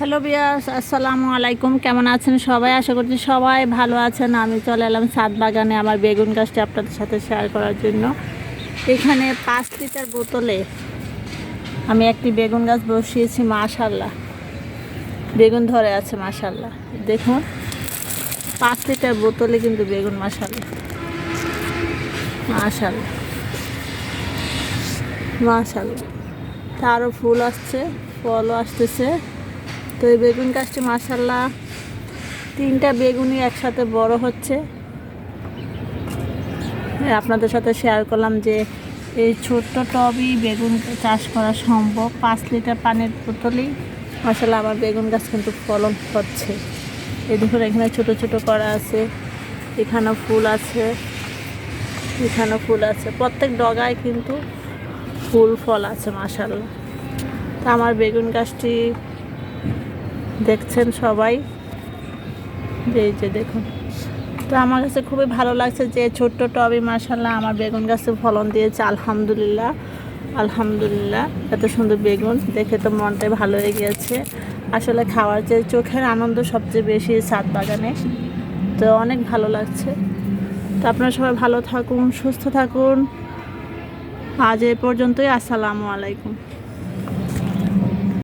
Hello বিয়াস আসসালামু আলাইকুম। কেমন আছেন সবাই? আশা করছি সবাই ভালো আছেন। আমি চলে এলাম সাত বাগানে আমার বেগুন গাছটি আপনাদের সাথে শেয়ার করার জন্য। এখানে পাঁচ লিটার বোতলে আমি একটি বেগুন গাছ বসিয়েছি মাশাল্লাহ বেগুন ধরে আছে মাশাল্লাহ দেখুন, পাঁচ লিটার বোতলে কিন্তু বেগুন মাশাল্লাহ মাশাল্লাহ মাশাল্লাহ তারও ফুল আসছে, ফলও আসতেছে। তো এই বেগুন গাছটি মাসাল্লাহ তিনটা বেগুনই একসাথে বড় হচ্ছে। হ্যাঁ, আপনাদের সাথে শেয়ার করলাম যে এই ছোট্ট টবই বেগুন চাষ করা সম্ভব। পাঁচ লিটার পানির বোতলেই মাসাল্লাহ আমার বেগুন গাছ কিন্তু ফলন হচ্ছে। এই দেখুন এখানে ছোট ছোট করা আছে এখানেও ফুল আছে এখানেও ফুল আছে। প্রত্যেক ডগায় কিন্তু ফুল ফল আছে মাসাল্লাহ তা আমার বেগুন গাছটি দেখছেন সবাই? যে যে দেখুন। তো আমার কাছে খুবই ভালো লাগছে যে ছোট্ট টবে মাসাল্লাহ আমার বেগুন গাছে ফলন দিয়েছে, আলহামদুলিল্লাহ। আলহামদুলিল্লাহ, এত সুন্দর বেগুন, দেখে তো মনটাই ভালো হয়ে গিয়েছে। আসলে খাওয়ার চেয়ে চোখের আনন্দ সবচেয়ে বেশি ছাদ বাগানে। তো অনেক ভালো লাগছে। তো আপনারা সবাই ভালো থাকুন, সুস্থ থাকুন। আজ এ পর্যন্তই, আসসালামু আলাইকুম।